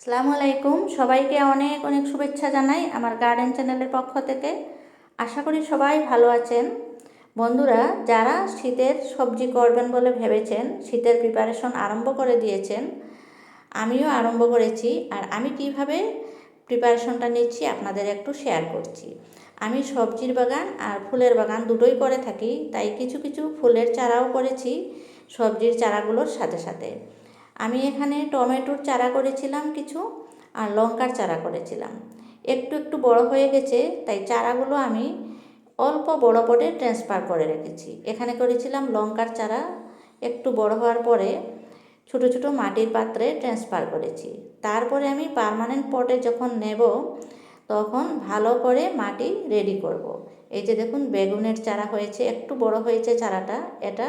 আসসালামু আলাইকুম। সবাইকে অনেক অনেক শুভেচ্ছা জানাই আমার গার্ডেন চ্যানেলের পক্ষ থেকে। আশা করি সবাই ভালো আছেন। বন্ধুরা, যারা শীতের সবজি করবেন বলে ভেবেছেন, শীতের প্রিপারেশন আরম্ভ করে দিয়েছেন, আমিও আরম্ভ করেছি আর আমি কীভাবে প্রিপারেশনটা নিচ্ছি আপনাদের একটু শেয়ার করছি। আমি সবজির বাগান আর ফুলের বাগান দুটোই করে থাকি, তাই কিছু কিছু ফুলের চারাও করেছি, সবজির চারাগুলোর সাথে সাথে। আমি এখানে টমেটোর চারা করেছিলাম কিছু আর লঙ্কার চারা করেছিলাম। একটু একটু বড় হয়ে গেছে, তাই চারাগুলো আমি অল্প বড় পটে ট্রান্সফার করে রেখেছি। এখানে করেছিলাম লঙ্কার চারা, একটু বড় হওয়ার পরে ছোট ছোট মাটির পাত্রে ট্রান্সফার করেছি। তারপরে আমি পারমানেন্ট পটে যখন নেব, তখন ভালো করে মাটি রেডি করব। এই যে দেখুন, বেগুনের চারা হয়েছে, একটু বড় হয়েছে চারাটা, এটা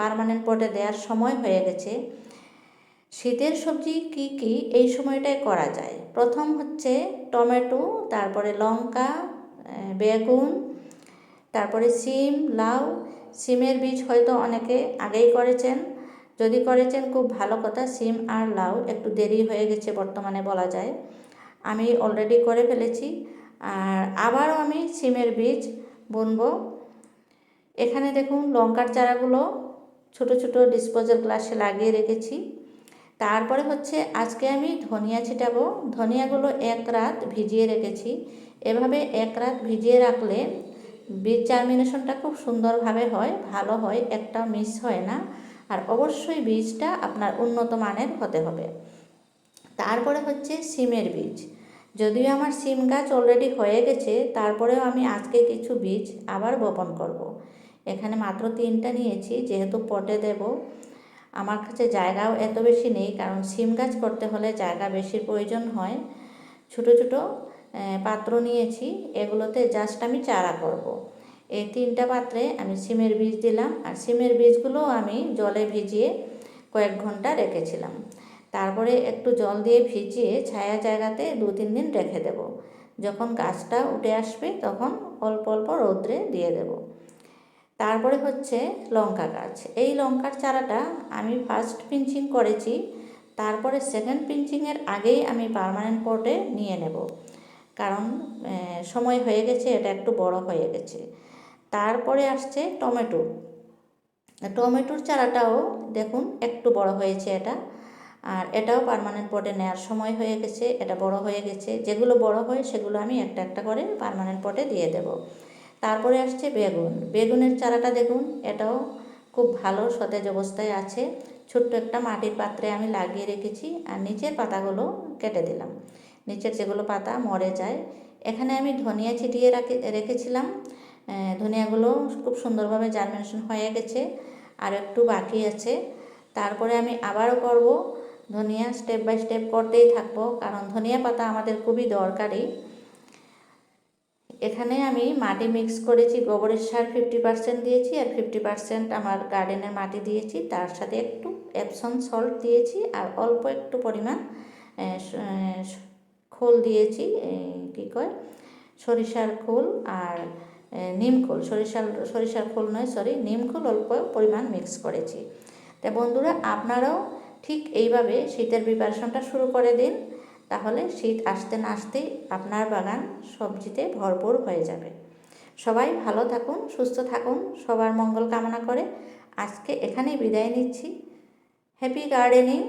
পারমানেন্ট পটে দেওয়ার সময় হয়ে গেছে। শীতের সবজি কি কি এই সময়টায় করা যায়? প্রথম হচ্ছে টমেটো, তারপরে লঙ্কা বেগুন, তারপরে সিম, লাউ। সিমের বীজ হয়তো অনেকে আগেই করেছেন। যদি করেছেন, খুব ভালো কথা, সিম আর লাউ একটু দেরি হয়ে গেছে বর্তমানে বলা যায়। আমি অলরেডি করে ফেলেছি। আর আবারও আমি সিমের বীজ বুনবো। এখানে দেখুন, লঙ্কার চারাগুলো ছোট ছোট ডিসপোজাল গ্লাসে লাগিয়ে রেখেছি। তারপরে হচ্ছে আজকে আমি ধনিয়া ছিটাবো। ধনিয়াগুলো এক রাত ভিজিয়ে রেখেছি। এভাবে এক রাত ভিজিয়ে রাখলে বীজ জার্মিনেশনটা খুব সুন্দরভাবে হয়, ভালো হয় একটা মিস হয় না। আর অবশ্যই বীজটা আপনার উন্নত মানের হতে হবে। তারপরে হচ্ছে সিমের বীজ। যদিও আমার সিম গাছ অলরেডি হয়ে গেছে, তারপরেও আমি আজকে কিছু বীজ আবার বপন করব। এখানে মাত্র তিনটা নিয়েছি, যেহেতু পটে দেব। আমার কাছে জায়গাও এত বেশি নেই, কারণ সিম গাছ করতে হলে জায়গা বেশি প্রয়োজন হয়। ছোট ছোট পাত্র নিয়েছি, এগুলোতে জাস্ট আমি চারা করব। এই তিনটা পাত্রে আমি সিমের বীজ দিলাম, আর সিমের বীজগুলো আমি জলে ভিজিয়ে কয়েক ঘণ্টা রেখেছিলাম। তারপরে একটু জল দিয়ে ভিজিয়ে ছায়া জায়গাতে দু, তিন দিন রেখে দেব। যখন গাছটা উঠে আসবে তখন অল্প অল্প রৌদ্রে দিয়ে দেব। তারপরে হচ্ছে লঙ্কা গাছ। এই লঙ্কার চারাটা আমি ফার্স্ট পিঞ্চিং করেছি, তারপরে সেকেন্ড পিঞ্চিংয়ের আগেই আমি পারমানেন্ট পটে নিয়ে নেব। কারণ সময় হয়ে গেছে, এটা একটু বড় হয়ে গেছে। তারপরে আসছে টমেটো। টমেটোর চারাটাও দেখুন একটু বড় হয়েছে এটা। আর এটাও পারমানেন্ট পটে নেওয়ার সময় হয়ে গেছে, এটা বড় হয়ে গেছে। যেগুলো বড় হয়, সেগুলো আমি একটা একটা করে পারমানেন্ট পটে দিয়ে দেব। তারপরে আসছে বেগুন। বেগুনের চারাটা দেখুন, এটাও খুব ভালো সতেজ অবস্থায় আছে। ছোট্ট একটা মাটির পাত্রে আমি লাগিয়ে রেখেছি আর নিচের পাতাগুলো কেটে দিলাম। নিচের যেগুলো পাতা মরে যায়, এখানে আমি ধনিয়া ছিটিয়ে রাখে, রেখেছিলাম। ধনিয়াগুলো খুব সুন্দরভাবে জার্মিনেশন হয়ে গেছে আর একটু বাকি আছে। তারপরে আমি আবারও করব। ধনিয়া স্টেপ বাই স্টেপ করতেই থাকব, কারণ ধনিয়া পাতা আমাদের খুবই দরকারি। এখানে আমি মাটি মিক্স করেছি, গোবরের সার ফিফটি পার্সেন্ট দিয়েছি আর ফিফটি পার্সেন্ট আমার গার্ডেনের মাটি দিয়েছি। তার সাথে একটু অ্যাপসন সল্ট দিয়েছি আর অল্প একটু পরিমাণ খোল দিয়েছি কী কয়? সরিষার খোল আর নিমখোল সরিষার সরিষার খোল নয় সরি নিমখোল অল্প পরিমাণ মিক্স করেছি। তা বন্ধুরা, আপনারাও ঠিক এইভাবে শীতের প্রিপারেশনটা শুরু করে দিন। তাহলে শীত আসতে না আসতেই আপনার বাগান সবজিতে ভরপুর হয়ে যাবে। সবাই ভালো থাকুন, সুস্থ থাকুন, সবার মঙ্গল কামনা করে। আজকে এখানেই বিদায় নিচ্ছি। Happy gardening